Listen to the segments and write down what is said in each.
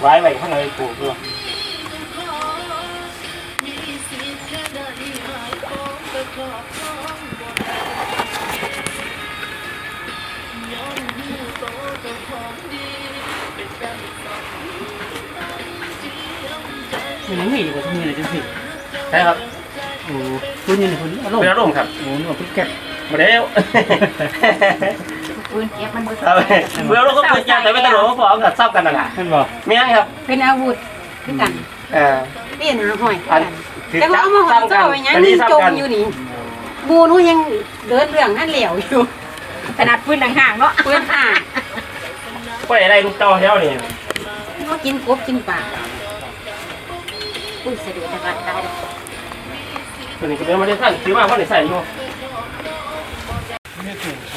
ไว้ไว้ข้างในปลูกด้วยมันยังมีอยู่กับทุกมือเลยจังสิใช่ครับโอ้คุณยังคนอารมณ์เป็นอารมณ์ครับโอ้หนวดพี่แก๊ปมาแล้ว ปืนเก็บมันมือครับเมื่อเราก็เป็นยาแต่เป็นตลกก็พอกับซับกันนั่นแหละท่านบอกเมียงครับเป็นอาวุธคือกันเอ่อเตี้ยนหาหอยคืออันกันคือแต่ว่าเอามาหอยเจ้าไว้ยังอันนี่นี้ซับจมกันอยู่นี่บูนูยังเดินเรื่องนั่นเหลวอยู่ขนาดปืนห่างๆเนาะปืนห่างไปอะไรลูกเต้าเท่านี่ก็กินกบกินปลาอุ้ยสะดวกแต่ว่าได้แล้วตัวนี้ก็เป็นมาได้ท่านซื้อมาเพราะไหนใส่อยู่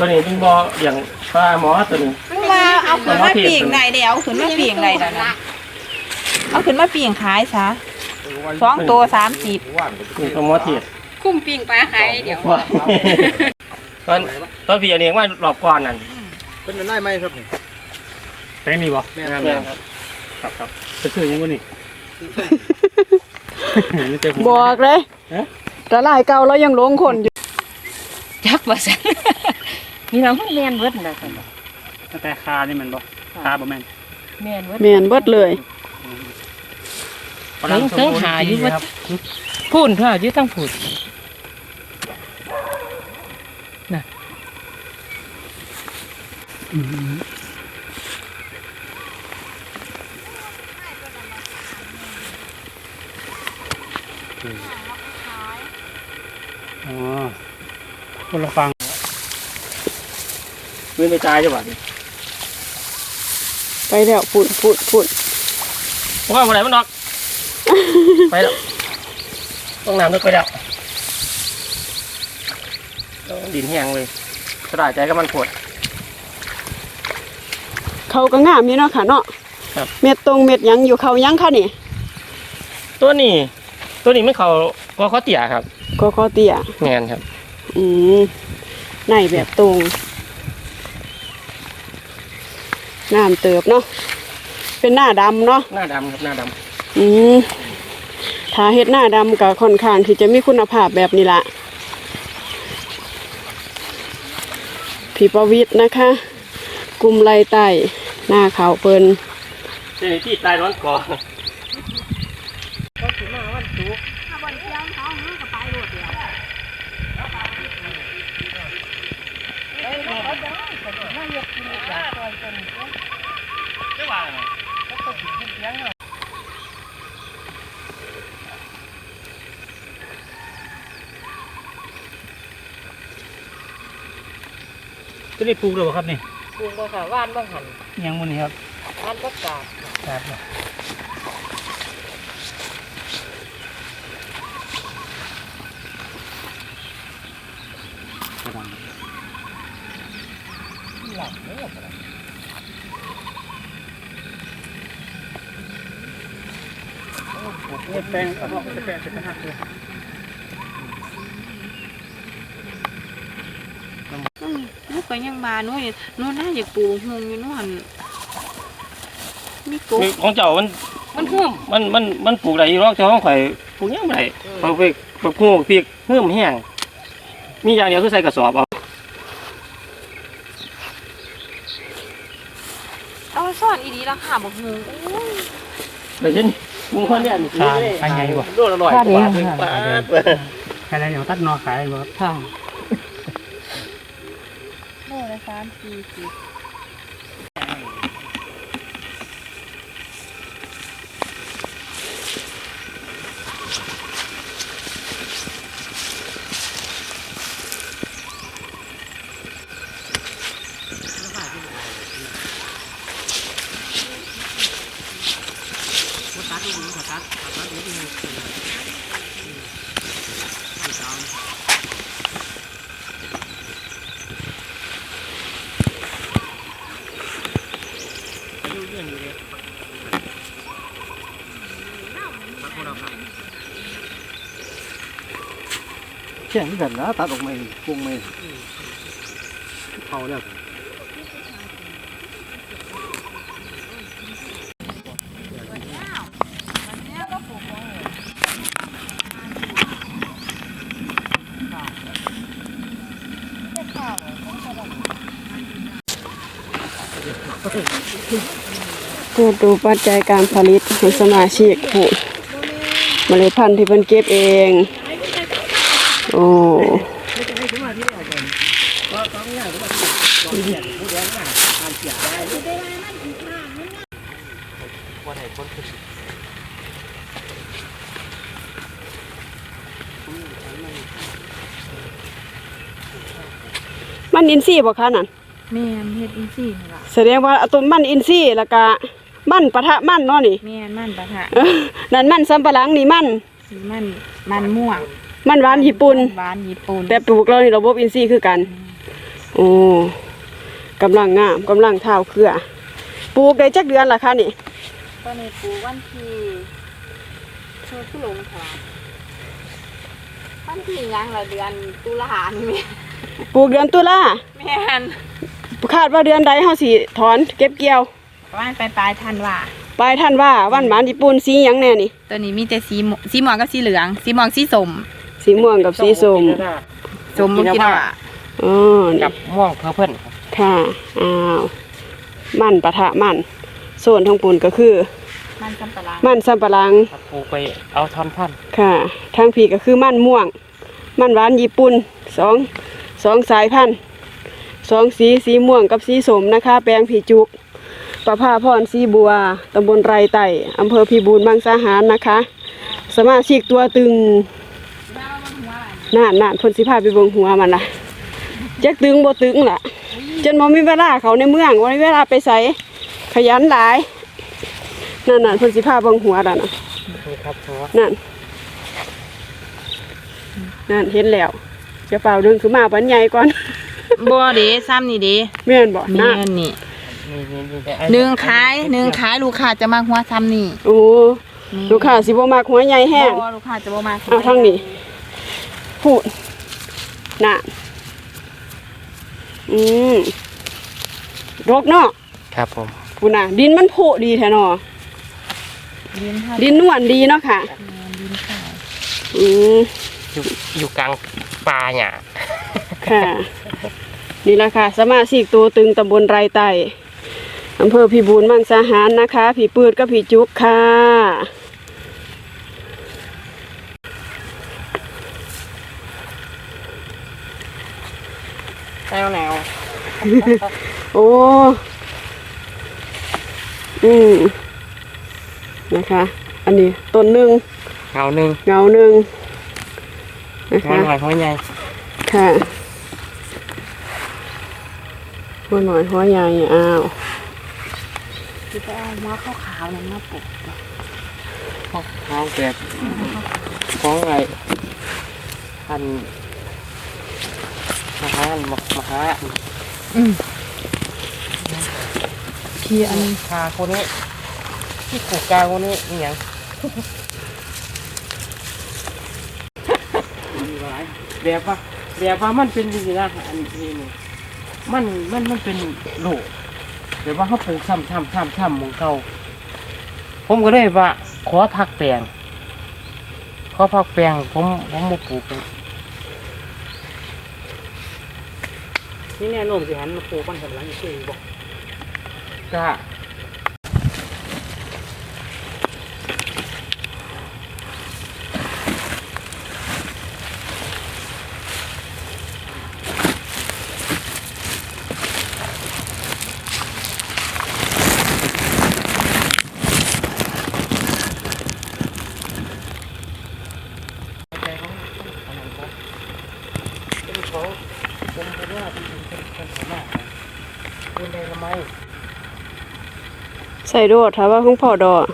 ตัวนี้เป็นบออย่างปลาหมอตัวนี้ มันมาเอาขึ้นมาปีงได้เดี๋ยวเอาขึ้นมาปีงได้แล้วนะเอาขึ้นมาปีงขายซะสองตัวสามสิบนี่ตัวหมอเทียดคุ้มปิ้งปลาขายเดี๋ยวว่าตอนตอนพี่อันนี้ว่าหลอกก่อนนั่นเป็นได้ไหมครับนี่แป้งนี่บ่แม่แม่แม่นครับครับครับจะซื้อยังวะนี่ไม่เจอผมบอกเลยแต่ลายเก่าเรายังหลงคนอยู่จักว่าซั่น นี่เรามันแม่นเบิดนะซั่นตั้งแต่คานี่มันบ่คาบ่แม่นแม่นเบิดแม่นเบิดเลยฝรั่งสมบูรณ์เคยหาอยู่ดีว่าครับ พูนเถอะอยู่ทั้งพูนอ๋อคนละฟัง ปืนไปตายใช่ป่ะไปแล้วปุ่นปุ่นปุ่นเพราะว่าอะไรมันนอก ไปแล้ว ต้องน้ำลึกไปแล้วดินแห้งเลยสลายใจก็มันปวด เขาก็งามอยู่เนาะค่ะเนาะครับเม็ดตรงเม็ดหยังอยู่เขาหยังค่ะนี่ ตัวนี้ ตัวนี้ไม่เขาก็เขาเตี่ยครับก็คอเตี้ยแมนครับ อืมในแบบตรง งามเติบเนาะเป็นหน้าดำเนาะหน้าดำครับหน้าดอืมถ้าเฮ็ดหน้าดำก็ค่อนข้างที่จะมีคุณภาพแบบนี้ละผีประวิทย์นะคะ กลุ่มไรไตหน้าเขาวเปิ้นำตัวนี้ที่ตายร้อนก่อน จะได้ปลูกหรือเปล่าครับนี่ปลูกบ่ค่ะว่านบ่หันยังมื้อนี้ครับว่านประกาศครับแป้งเอาแป้งจะหักเลย หนู ก็ยังมาหนูอยากหนูน่าอยากปลูกหงอยู่หนูหันมีกบของเจ้ามันมันห่วมมันมันมันปลูกได้อยู่หรอกเจ้าของข่อยปลูกยังไงเอาไปปลูกคู่ปีกเพิ่มแห้งมีอย่างเดียวคือใส่กระสอบเอาเอาซ่อนอีดีราคาบอกหงโอ้ยเดี๋ยวฉันมึงคนเนี้ยทานทานไงบ่โลละร้อยกว่าบาทหนึ่งบาทใครได้เดี๋ยวตัดนอขายบ่ครับค่ะโลละ สามสี่สิบ แข็งกันนะตัดออกมาปรุงไม่เผาแล้วพูดดูปัจจัยการผลิตของสมาชิกผู้เมล็ดพันธุ์ที่เพิ่นเก็บเอง โอ้มันอินทรีย์บ่คะนั่นแม่นเฮ็ดอีซี่นี่ล่ะแสดงว่าเอาตัวมันอินทรีย์แล้วก็มันปะทะมันเนาะนี่ แม่นมันปะทะเออนั่นมันสำปะหลังนี่มัน สีมันมันม่วง มันหวานญี่ปุ่น หวานญี่ปุ่นแต่ปลูกเรานี่ระบบอินทรีย์คือกัน โอ้กำลังงามกำลังเท้าเครือ ปลูกได้จักเดือนละคะนี่ ตอนนี้ปลูกวันที่ช่วงที่ลงค่ะวันที่ยังละเดือนตุลานี่แม่ปลูกเดือนตุลาแม่นคาดว่าเดือนใดเฮาสิถอนเก็บเกี่ยวประมาณปลายปลายๆธันวาปลายท่านว่าวันหมานญี่ปุ่นสีหยังแน่นี่ ตัวนี้มีแต่สีม่วงสีม่วงกับสีเหลือง สีม่วงสีส้ม สีม่วงกับสีส้มส้มมุกินาวะอ๋อนี่กับม่วงเพอเพิ่นครับค่ะอ้าวมันปะทะมันส่วนทางปุ่นก็คือมันสำปะหลังมันสำปะหลังครับปลูกไปเอาทอนพันธุ์ค่ะทางผีก็คือมันม่วง มันหวานญี่ปุ่นสองสองสายพันธุ์สองสีสีม่วงกับสีสมนะคะ แปลงผีจุกประภาพรสีบัวตำบลไรไต่อำเภอพีบูรณ์บางสาหารนะคะ สมาชิกตัวตึง น่านน่านเพนสิพาไปเบิ่งหัวมันละจักตึงบ่ตึงล่ะ จนบ่มีเวลาเขาในเมืองบ่มีเวลาไปใส่ขยันหลายนั่นน่ะเพิ่นสิพาเบิ่งหัวแล้วน่ะนี่ครับหัวนั่นนั่นเห็นแล้วจะเปล่าดึงคือมาปันใหญ่ก่อนบัวเด้ซ้ำนี่เด้แม่นบอกแม่นะนนี่นี่นี่นี่แต่หนึ่งขายหนึ่งขายลูกค้าจะมาหัวซ้ำนี่โอ้ลูกค้าสิบ่มากหัวใหญ่แห้งบ่ลูกค้าจะบ่มาเอาทางนี้ พูดน่ะ อืมรกเนาะครับผมพูดน่ะ ดินมันโผดีแท้เนาะดินค่ะดินนวลดีเนาะค่ะ ดินขาวอืมอยู่อยู่กลางป่าหญ้าค่ะนี่แหละค่ะ สมาชิกตัวตึงตำบลไรไต่อำเภอพิบูลมังสาหารนะคะ ผีปืดกับผีจุกค่ะ แนวแนว โอ้อืมนะคะ อันนี้ต้นหนึ่งเงาหนึ่งเงาหนึ่งนะหัวคะ หน่อยหัวใหญ่ค่ะ หัวหน่อยหัวใหญ่อ้าว คือไปเอาหัวขาวๆนั่นมาปลูกท้องแบบของอะไรพันมะฮานมะมะฮาพี่อันพาคนนี้ที่ปลูกกลางคนนี้นี่หยังแบบว่าแบบว่ามันเป็นอย่างนี้นะอันนี้นี่มันมันมันเป็นโหลแบบว่าเขาปลูกซ้ำซ้ำซ้ำซ้ำหมองเก่าผมก็เลยว่า ขอพักแปลงขอพักแปลงผมผมมาปลูกเลย นี่แน่นอนสิหันมาปลูกมันสำหลังอีกทีบอกก็ ใส่โดดถ้าว่าของพ่อดอก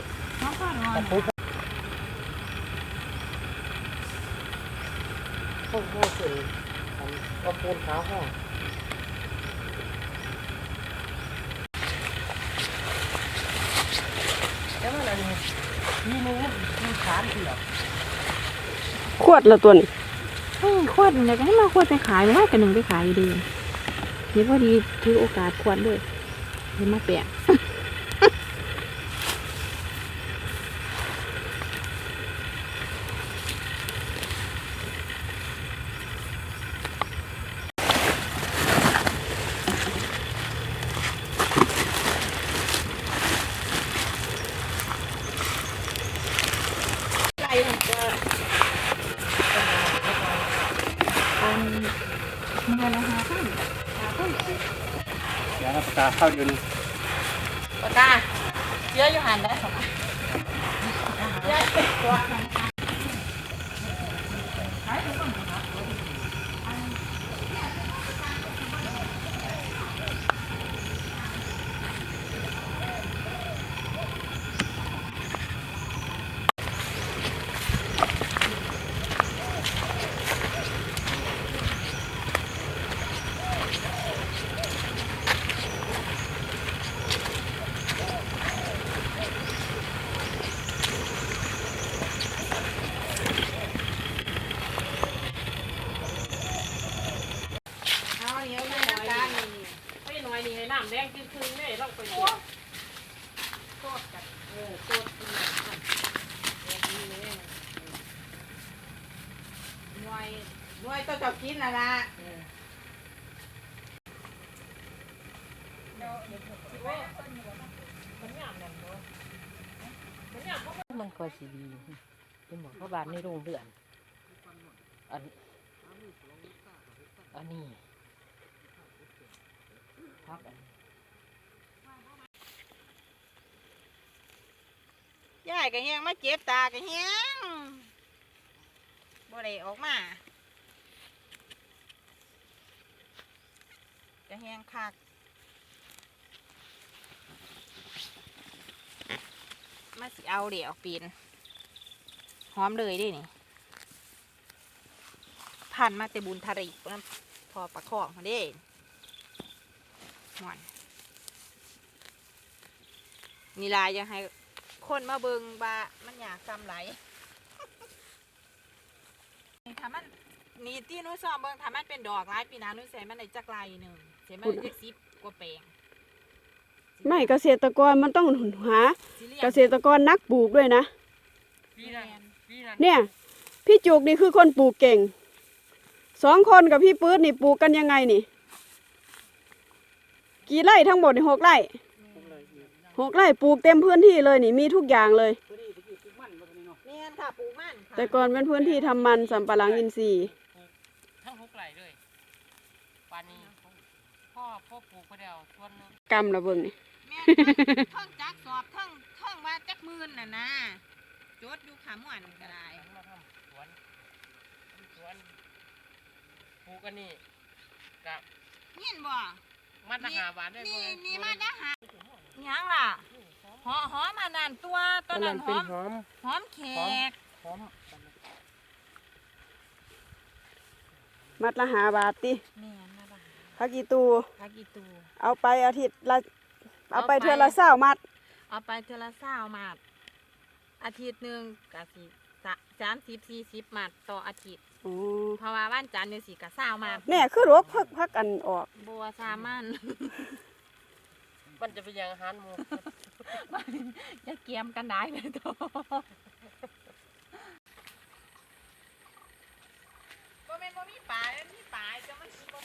ห้องห้องเป็นกระปูนขาวห้องแล้วมันอันนี้ทีนึงมันมีฐานเดียวขวดละตัวนี้ อืมขวดอยากให้มาขวดไปขายว่ากันหนึ่งไปขายอยู่เดีนี่พอดีถือโอกาสขวดด้วยเห็นมาแปะ ลมันก็อันมันละห้าพันห้าพัน เดี๋ยวเราประกาศเข้าอยู่นี่ ปากกาเชื้ออยู่หันได้สองเชื้อเป็นตัวหัน เอาเดี๋ยวเลยนะจ๊ะนี่ ให้หน่อยนี่ให้น้ำแดงขึ้นคืนนี่เราไป โคตรโคตรกันเออโคตรดีมากหน่วยหน่วย ตัวเจับกินน่ะละมันก็สิดีเป็นหมอพระบาลในโรงเรือน อัน อันนี้ครับอันยายก็ยังมาเจ็บตาก็ยังบ่ได้ออกมา จะแห้งคักมาสิเอาเดี๋ยวปีนหอมเลยดินี่ผ่านมาแต่บุญทาริกพอประคองมาเด้หวนนี่ลายยังให้คนมาเบิงบามันอยากจำไหลนี่ถ้ามันนี่ที่นุ้ยซ้อมเบิงถ้ามันเป็นดอกร้ายปีนานุ้ยใส่มันได้จักไรหนึ่ง ใส่มันได้จักสิบกว่าแปลงไม่เกษตรกรมันต้องหา สิเรียเกษตรกรนักปลูกด้วยนะ ปีนั้นปีนั้นเนี่ย พี่จุกนี่คือคนปลูกเก่ง สองคนกับพี่ปื๊ดนี่ปลูกกันยังไงนี่ กี่ไร่ทั้งหมดนี่หกไร่หกไร่ปลูกเต็มพื้นที่เลยนี่มีทุกอย่างเลย แม่นค่ะปลูกมันค่ะแต่ก่อนเป็นพื้นที่ทำมันสำปะหลังอินทรีย์ ทั้งหกไหลเลยปานนี้ พ่อพ่อปลูกไปแล้วส่วนหนึงกำละเบิ่งนี่ แม่นเท่งจักสอบเท่งเท่งว่าจักหมื่นน่ะนะจดอยู่ขาม่วนก็ได้ มาทำสวนทำสวนปลูกอันนี้กับเห็นบ่มัดละหาบาทได้นี่บ่นี่มาได้หาหยังล่ะหอหอมอันนั้นตัวตัวอันนั้นั้นนหเป็อนมหอมหอมแขกหอมมัดละหาบาทติแม่น มาได้พักกีตู พักอีตู เอาไปอาทิตย์ละเอาไปเอาไป เทือละเศร้ามัด เอาไปเทอละเศร้ามาดอาทิตย์หนึ่งกะสิสามสิบสี่สิบมาดต่ออาทิตย์โอ้เพราะว่าวันจันทร์เนี่ยสิกะเศร้ามาดเนี่ยคือรกพักพักอันออก บัวสามัน มันจะเป็นอย่างอาหารหมูจะเกียมกันได้เลยตัวบ่แม่นบ่มีปลาเลยมีปลาจะ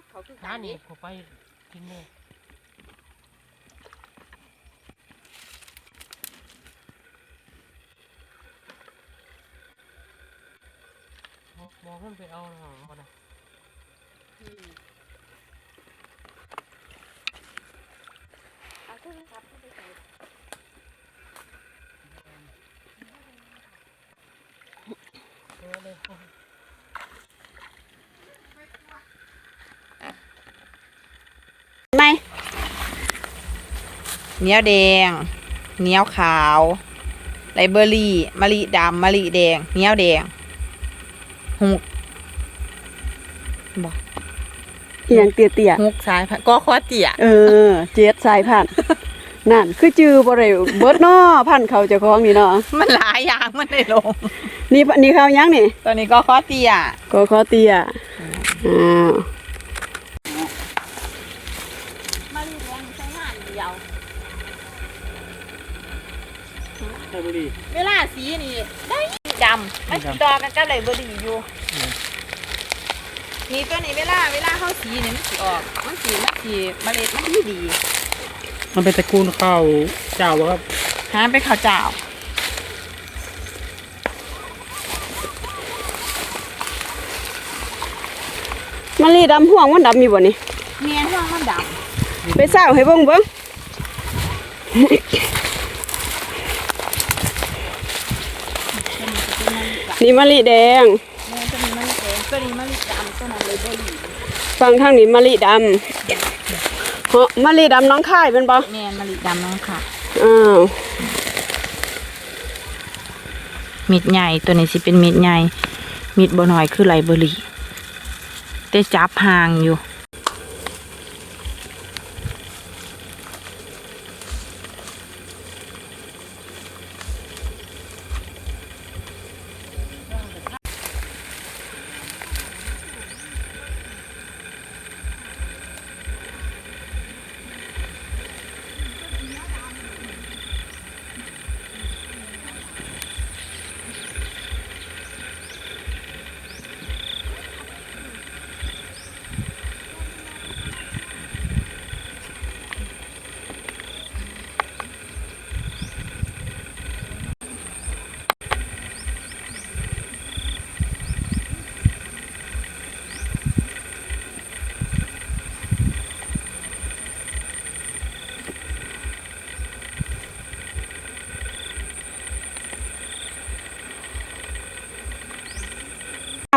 บๆเขาคือหานี่เข้าไปกินเลยมองขึ้นไปเอาหางมานะเอาขึ้นครับขึ้นไปใส่เออเลย ไหม เหนียวแดงเหนียวขาวไลเบอรี่มะลิดำมะลิแดงเหนียวแดงหุกเอียงเตี้ยเตี้ยหุกสายพันธุ์ก็คอเตี่ยๆเออ เจ็ดสายพันธุ์นั่นคือจือบ่ได้เบิดเนาะพันธุ์เขาเจ้าของนี่เนาะมันหลายอย่างมันได้ลง นี่นี่เขายังนี่ ตอนนี้ก็คอเตียก็ขอเตียอ้าว มาลีแดงใช้งานเดียว ใช่บุรีเวลาสีนี่ได้ดำมันดอกันกับไรบดีอยู่นี่ตัวนี้เวลาเวลาเขาสีเนี่ยมันสีออก มันสีมันสีเมล็ดมันดีดีมันเป็นตระกูลข้าวเจ้าวะครับหาไปข้าวเจ้ามะลิดำห่วงมันดำอยู่บ่นี่เมียนว่ามันดไปเศร้าให้เบิ่งเบิ่ง นี่มะลิแดงำเมียนตัวนี้มันแดงตัวนี้มันดำตัวนั้นเลยบดีฟังทางนี้มะลิดำเหาะมะลิดำน้องค่ายเป็นบ่เมียนมะลิดำน้องค่ะอ้าวมิดใหญ่ตัวนี้สิเป็นมิดใหญ่มิดบ่น้อยคือไรเบอรี่แต่จับห่างอยู่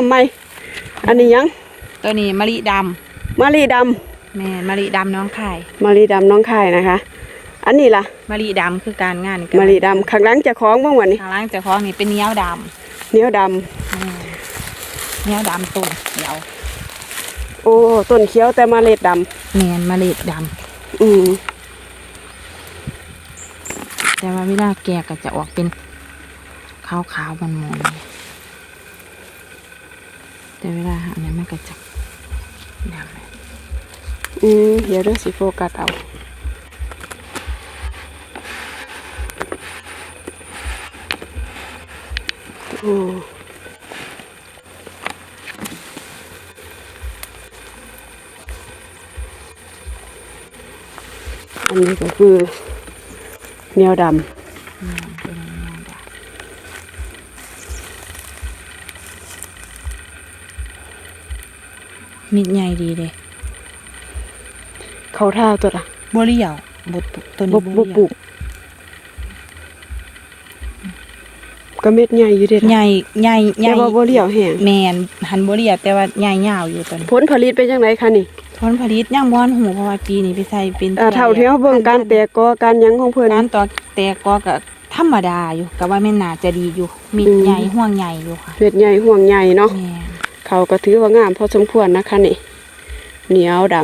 ทำไมอันนี้ยัง ตัวนี้มะลิดมะลิดำแม่นมะลิดำน้องไข่ำมะลิดำน้องค่ายนะคะ อันนี้ล่ะมะลิดำคือการงานมะลิดำข้างหลังเจะคล้าของบ้างวันนี้ทางล่างเจะคล้าของนี่เป็นเนี้ยวดเหนียวดำเนี้ยวดำต้นเขียวำโอ้ต้นเขียวแต่เมล็ดดแม่นมะลิดำอืมำแต่ว่าเวลาแก่ก็จะออกเป็นขาวขาวๆมันมนๆ แต่เวลาอันนี้มันก็จะดำอืมเดี๋ยวเรื่องสิโฟกัสเอาโอ้อันนี้ก็คือเนียวดำ มิดใหญ่ดีเลยำเขาท่าตัวละบัวเรียวบดตัวนี้บบบับวปเรีลูยวกก็เม็ดใหญ่อยู่เด็ดใหญ่ใหญ่ใหแต่ญ่ว่าบ่เหลียวแห้งแมนหันบัวเรียวแต่ว่าใหญ่ยาวอยู่ตอนนี้ผลผลิตเป็นจังไดคะนี่ผลผลิตย่างบ้านหูเพราะว่าปีนี้ไปใส่เป็นอ่าเท่าที่เฮาเบิ่งการแตกกอการหยังของเพิ่นการต่อแต่ก็ก็ธรรมดาอยู่ก็ว่าแม่นน่าจะดีอยู่มีอืมใหญ่ห่วงใหญ่อยู่ค่ะเม็ดใหญ่ห่วงใหญ่เนาะแม่น เขาก็ถือว่างามพอสมควรนะคะนี่เหนียวด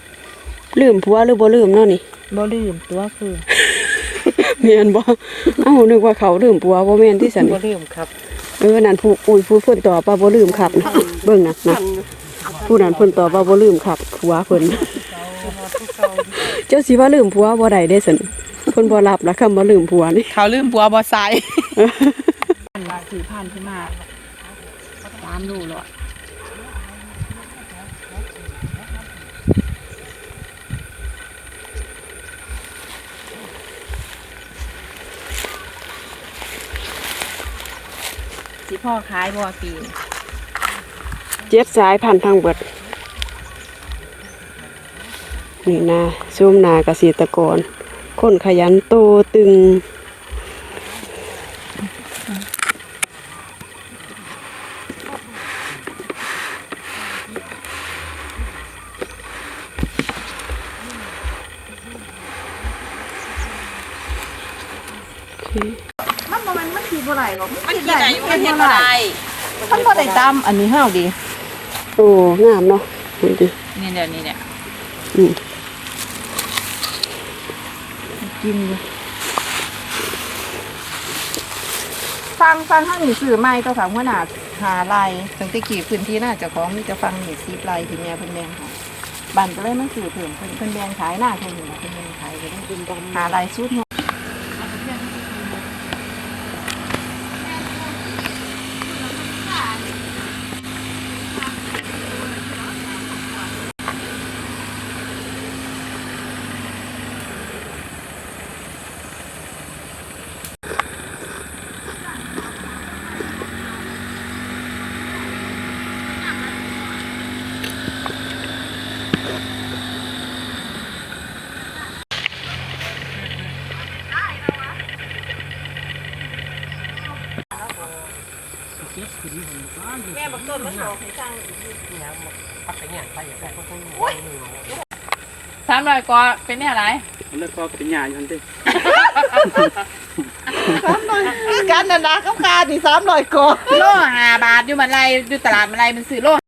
ำลืมผัวหรือบ่ลืมเนาะนี่บ่ลืมตัวคือแม่นบ่เอ้านึกว่าเขาลืมผัวบ่แม่นที่สันบ่ลืมครับเออนั่นผู้อุ้ยผู้เพิ่นตอบว่าบ่ลืมครับนะเบิ่งนะนะผู้นั้นเพิ่นตอบว่าบ่ลืมครับผัวเพิ่นเจ้าสิว่าลืมผัวบ่ได้เด้ซั่นเพิ่นบ่รับละคำว่าลืมผัวนี่เขาลืมปัวบ่ใส่ผ่านมาถือผ่านขึ้นมาตามดูเลยสิพ่อขายบ่ปีนเจ็ดสายพันธุ์ทั้งเบิด นี่นะซุมนาเกษตรกรคนขยันโตตึง มันบ่แมันมันคือบ่ไหลหรอกมันกินอายุมันเฮ็ดบ่ได้มันบ่ได้ตามอันนี้เฮาดีโอ้งามเนาะดูดินี่เดี๋ยวนี้เนี่ยอืมกินอยู่ฟังฟังข้างนี้สื่อไม่ต้องถามว่าหนาหาลายตั้งแต่กี่พื้นที่น่าเจะของมีจะฟังนี่ซีปลายที่แม่เพิ่นแบ่งค่ะบันก็เลยมันสื่อเพิ่มเพิ่นเพิ่นแบ่งขายหน้าเพิ่นนี่ล่ะเพิ่นแบ่งขายก็ได้หาลายสุด เนาะสามร้อยกว่าเป็นเนี่ยอะไรแล้วก็เป็นหยาอยู่ทันทีกันนะนะกับคาที่สามร้อยกว่าโลห้าบาทอยู่มันไรอยู่ตลาดมันไรมันซื้อโล